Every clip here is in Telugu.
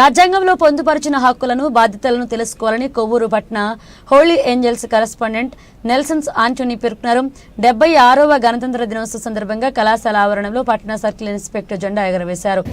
రాజ్యాంగంలో పొందుపరిచిన హక్కులను బాధ్యతలను తెలుసుకోవాలని Kovvur పట్న Holy Angels correspondent Nelsons Antony పేర్కొన్నారు. డెబ్బై ఆరవ గణతంత్ర దినోత్సవ సందర్భంగా కళాశాల ఆవరణలో పట్నా సర్కిల్ ఇన్స్పెక్టర్ జెండా ఎగరవేశారు.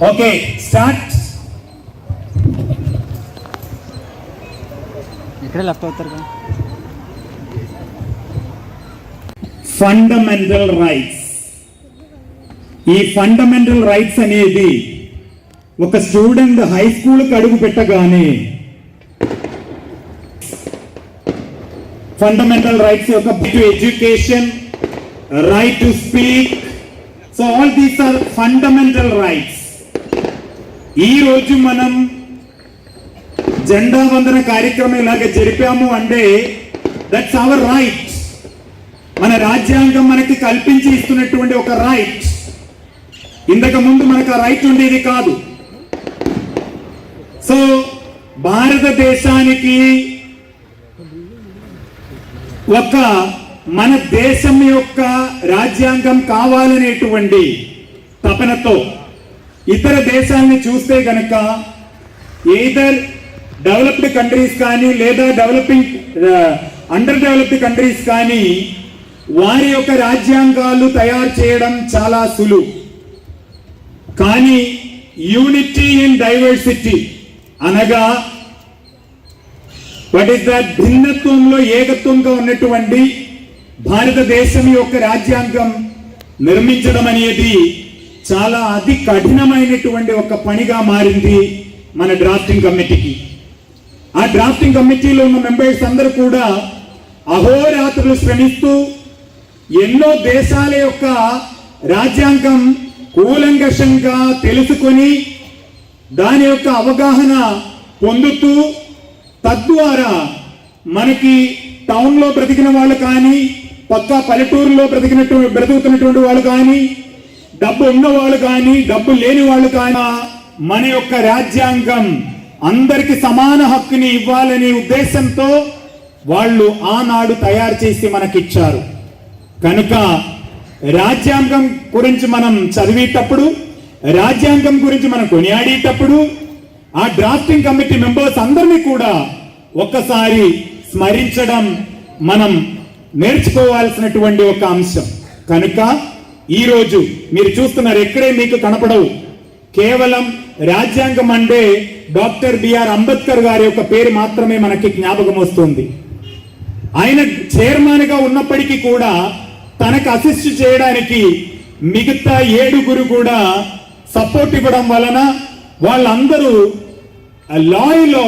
Okay, start. ఇక్కడే లెఫ్ట్ అవుతారు ఫండమెంటల్ రైట్స్ ఈ ఫండమెంటల్ రైట్స్ అనేది ఒక స్టూడెంట్ హై స్కూల్కి అడుగు పెట్టగానే ఫండమెంటల్ రైట్స్ యొక్క to education right to speak so all these are fundamental rights ఈ రోజు మనం జెండా వందన కార్యక్రమం ఇలాగ జరిపాము అంటే దట్స్ అవర్ రైట్ మన రాజ్యాంగం మనకి కల్పించి ఇస్తున్నటువంటి ఒక రైట్ ఇంతకు ముందు మనకు ఆ రైట్ ఉండేది కాదు. సో భారతదేశానికి ఒక మన దేశం యొక్క రాజ్యాంగం కావాలనేటువంటి తపనతో ఇతర దేశాలని చూస్తే గనక ఏదర్ డెవలప్డ్ కంట్రీస్ కానీ లేదా డెవలపింగ్ అండర్ డెవలప్డ్ కంట్రీస్ కానీ వారి యొక్క రాజ్యాంగాలు తయారు చేయడం చాలా సులువు. కానీ యూనిటీ ఇన్ డైవర్సిటీ అనగా వాట్ ఇస్ దట్ భిన్నత్వంలో ఏకత్వంగా ఉన్నటువంటి భారతదేశం యొక్క రాజ్యాంగం నిర్మించడం అనేది చాలా అతి కఠినమైనటువంటి ఒక పనిగా మారింది మన డ్రాఫ్టింగ్ కమిటీకి. ఆ డ్రాఫ్టింగ్ కమిటీలో ఉన్న మెంబర్స్ అందరూ కూడా అహోరాత్రులు శ్రమిస్తూ ఎన్నో దేశాల యొక్క రాజ్యాంగం కూలంకషంగా తెలుసుకొని దాని యొక్క అవగాహన పొందుతూ తద్వారా మనకి టౌన్లో బ్రతికిన వాళ్ళు కానీ పక్క పల్లెటూరులో బ్రతికినటువంటి బ్రతుకుతున్నటువంటి వాళ్ళు కానీ డబ్బు ఉన్నవాళ్ళు కానీ డబ్బు లేని వాళ్ళు కానీ మన యొక్క రాజ్యాంగం అందరికి సమాన హక్కుని ఇవ్వాలనే ఉద్దేశంతో వాళ్ళు ఆనాడు తయారు చేసి మనకిచ్చారు. కనుక రాజ్యాంగం గురించి మనం చదివేటప్పుడు రాజ్యాంగం గురించి మనం కొనియాడేటప్పుడు ఆ డ్రాఫ్టింగ్ కమిటీ మెంబర్స్ అందరినీ కూడా ఒక్కసారి స్మరించడం మనం నేర్చుకోవాల్సినటువంటి ఒక అంశం. కనుక ఈరోజు మీరు చూస్తున్నారు ఎక్కడే మీకు కనపడవు. కేవలం రాజ్యాంగం అంటే డాక్టర్ బిఆర్ అంబేద్కర్ గారి యొక్క పేరు మాత్రమే మనకి జ్ఞాపకం వస్తుంది. ఆయన చైర్మన్గా ఉన్నప్పటికీ కూడా తనకు అసిస్ట్ చేయడానికి మిగతా ఏడుగురు కూడా సపోర్ట్ ఇవ్వడం వలన వాళ్ళందరూ లాయలో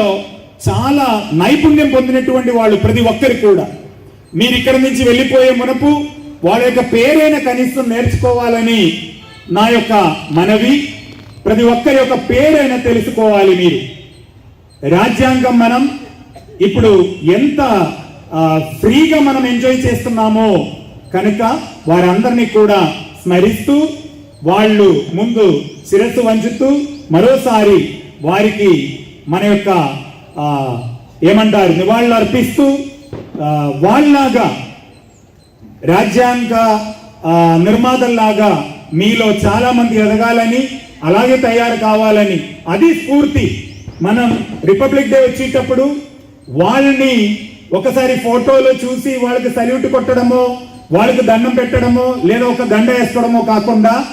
చాలా నైపుణ్యం పొందినటువంటి వాళ్ళు ప్రతి ఒక్కరు కూడా. మీరు ఇక్కడ నుంచి వెళ్ళిపోయే మునపు వాళ్ళ యొక్క పేరైనా కనీసం నేర్చుకోవాలని నా యొక్క మనవి ప్రతి ఒక్కరి యొక్క పేరైనా తెలుసుకోవాలి మీరు. రాజ్యాంగం మనం ఇప్పుడు ఎంత ఫ్రీగా మనం ఎంజాయ్ చేస్తున్నామో కనుక వారందరినీ కూడా స్మరిస్తూ వాళ్ళు ముందు శిరస్సు వంచుతూ మరోసారి వారికి మన యొక్క ఏమంటారు నివాళులు అర్పిస్తూ వాళ్ళలాగా రాజ్యాంగ నిర్మాతల్లాగా మీలో చాలామంది ఎదగాలని అలాగే తయారు కావాలని. అది స్ఫూర్తి. మనం రిపబ్లిక్ డే వచ్చేటప్పుడు వాళ్ళని ఒకసారి ఫోటోలో చూసి వాళ్ళకి సల్యూట్ కొట్టడమో వాళ్ళకి దండం పెట్టడమో లేదా ఒక దండ వేసుకోవడమో కాకుండా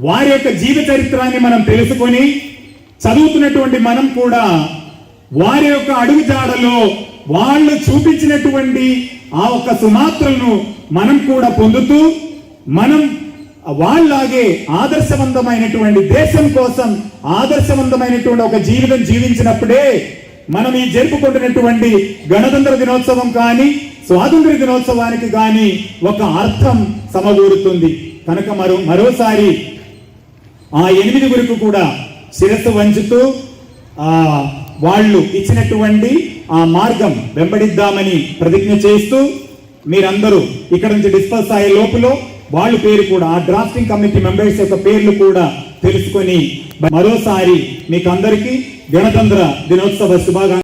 వారి యొక్క జీవ చరిత్రాన్ని మనం తెలుసుకొని చదువుతున్నటువంటి మనం కూడా వారి యొక్క అడుగు జాడలో వాళ్ళు చూపించినటువంటి ఆ ఒక్క సుమాత్రలను మనం కూడా పొందుతూ మనం వాళ్ళలాగే ఆదర్శవంతమైనటువంటి దేశం కోసం ఆదర్శవంతమైనటువంటి ఒక జీవితం జీవించినప్పుడే మనం ఈ జరుపుకుంటున్నటువంటి గణతంత్ర దినోత్సవం కానీ స్వాతంత్ర దినోత్సవానికి కానీ ఒక అర్థం సమకూరుతుంది. కనుక మరో మరోసారి ఆ ఎనిమిది గురికి కూడా శిరస్సు వంచుతూ ఆ వాళ్ళు ఇచ్చినటువంటి ఆ మార్గం వెంబడిద్దామని ప్రతిజ్ఞ చేస్తూ మీరందరూ ఇక్కడ నుంచి డిస్పర్స్ అయ్యే లోపల వాళ్ళ పేరు కూడా ఆ డ్రాఫ్టింగ్ కమిటీ మెంబర్స్ యొక్క పేర్లు కూడా తెలుసుకొని మరోసారి మీకు అందరికీ గణతంత్ర దినోత్సవ శుభాకాంక్ష